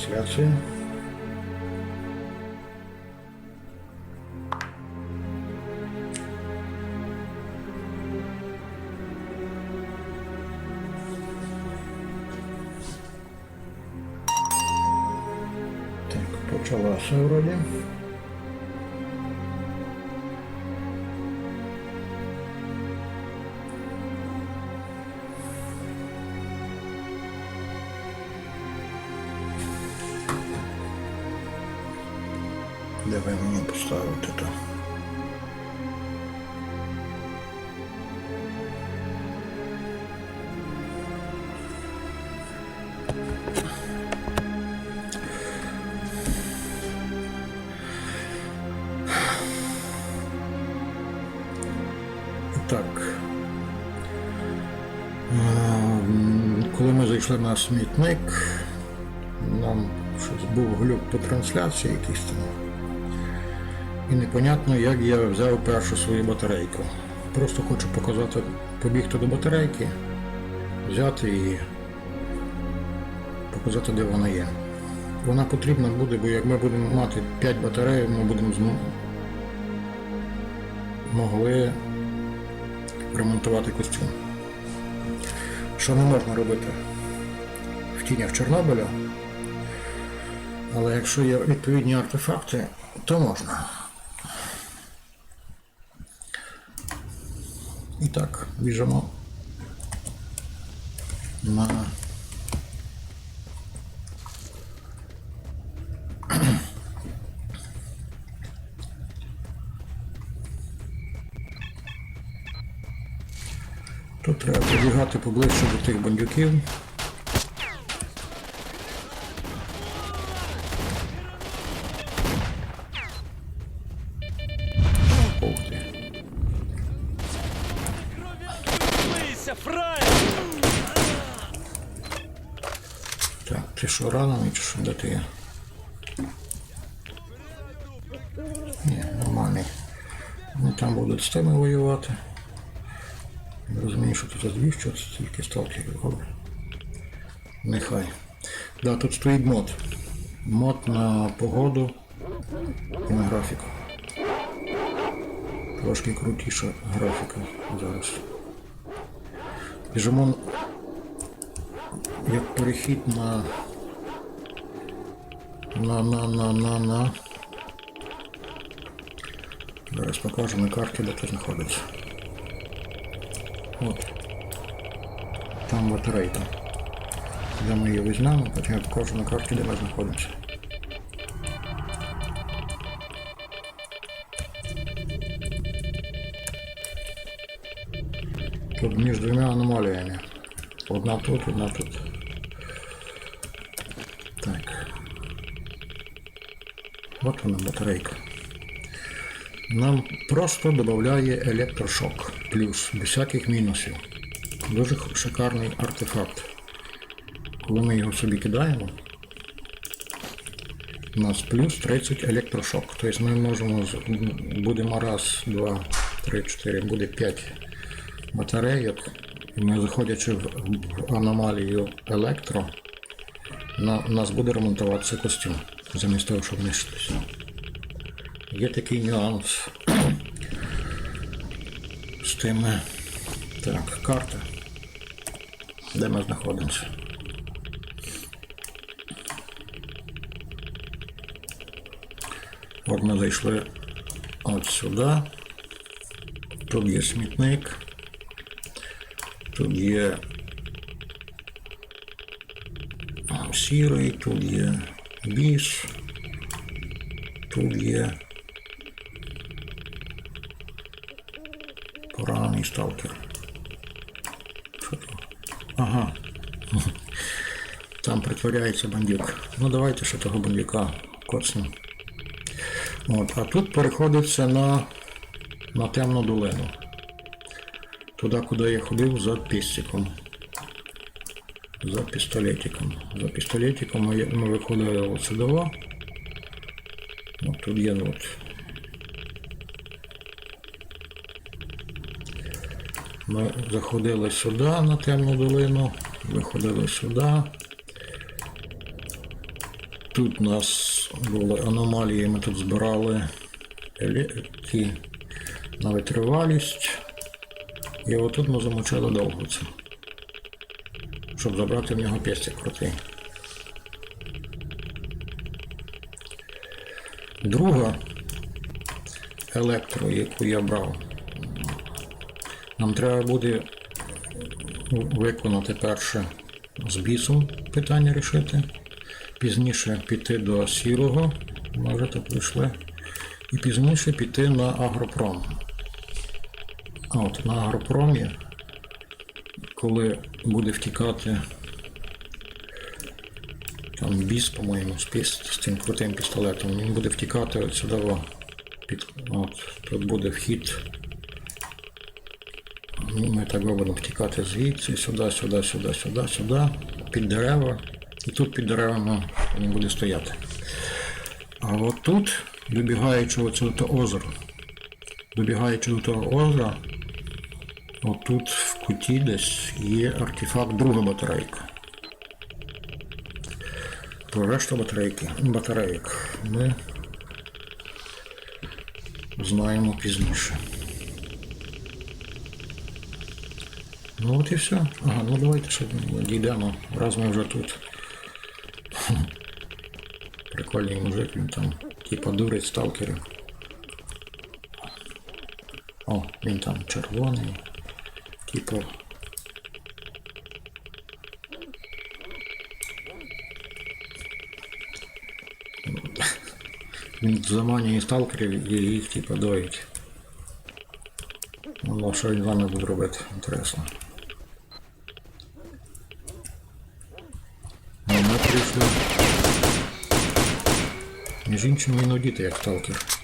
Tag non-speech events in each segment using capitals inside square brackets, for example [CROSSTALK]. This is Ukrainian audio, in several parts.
трансляцію. Так, почалася вроді. Де ви мені поставити то? Так. Ем, Коли ми зайшли на смітник, нам щось був глюк по трансляції якийсь там. І непонятно, як я взяв першу свою батарейку. Просто хочу показати, побігти до батарейки, взяти і показати, де вона є. Вона потрібна буде, бо як ми будемо мати 5 батарей, ми будемо змо- могли ремонтувати костюм. Що не можна робити в тінях Чорнобиля, але якщо є відповідні артефакти, то можна. І так, біжимо на Тут треба побігати поближче до тих бандюків. Лися, фраєр! Так, ти що ранений чи що де ти є? Ні, нормальний. Вони там будуть з тими воювати. Не розумію, що тут за дві, що це стільки сталкерів добре. Нехай. Да, тут стоїть мод. Мод на погоду і на графіку. Трошки крутіша графіка зараз. Біжимо як перехід на на на на на на Зараз покажу на карті, де це знаходиться. От. Там батарейка. Де ми її візьмемо, потім я покажу на карті, де ми знаходимося. Тут між двома аномаліями. Одна тут, одна тут. Так. От вона батарейка. Нам просто додає електрошок. Плюс, без всяких мінусів. Дуже шикарний артефакт. Коли ми його собі кидаємо, у нас плюс 30 електрошок. Тобто ми можемо будемо раз, два, три, чотири, буде 5 батарейок. І ми заходячи в аномалію електро, на, нас буде ремонтуватися костюм, замість того, щоб нищитися. Є такий нюанс [CLEARS THROAT] з тими. Так, карта. Де ми знаходимося? От ми зайшли от сюди. Тут є смітник. Тут є сірий, тут є біс, тут є поранений сталкер. Ага. Там притворяється бандюк. Ну давайте ще того бандюка коцнемо. От, а тут переходиться на, на темну долину. Туди, куди я ходив за пістиком. За пістолетиком. За пістолетиком ми, виходили от сюди. От тут є от. Ми заходили сюди на темну долину, виходили сюди. Тут у нас були аномалії, ми тут збирали ті на витривалість. І отут ми замочили довго це. Щоб забрати в нього пестик крутий. Друга електро, яку я брав, нам треба буде виконати перше з бісом питання рішити. Пізніше піти до сірого, ми вже тут прийшли. І пізніше піти на агропром. А от на агропромі, коли буде втікати там біс, по-моєму, з, цим крутим пістолетом, він буде втікати сюди. Під, от, тут буде вхід. Ну, Ми так будемо втікати звідси, сюди, сюди, сюди, сюди, сюди, під дерева. І тут під деревами він буде стояти. А от тут, добігаючи оце озера, добігаючи до того озера, отут в куті десь є артефакт друга батарейка. Про решту батарейки, батарейок ми знаємо пізніше. Ну от і все. Ага, ну давайте ще дійдемо, раз ми вже тут. [LAUGHS] Прикольний мужик, він там, типа дурить сталкери. О, він там червоний. Типу. Він заманює сталкерів і їх типа доїть. Ну, що він з вами буде робити? Інтересно. Ну, ми прийшли. Між іншим він одіти як сталкер.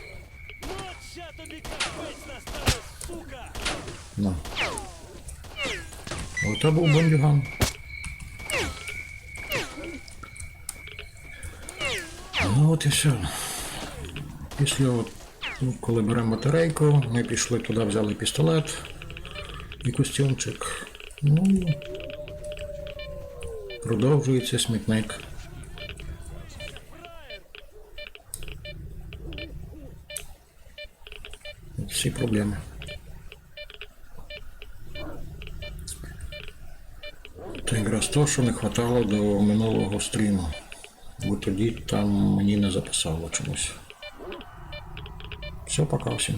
Вот Оце був бандюган. Ну от і все. Після, от, ну, коли беремо батарейку, ми пішли туди, взяли пістолет і костюмчик. Ну, продовжується смітник. Всі проблеми. Це якраз то, що не вистачало до минулого стріму. Бо тоді там мені не записало чомусь. Все, пока всім.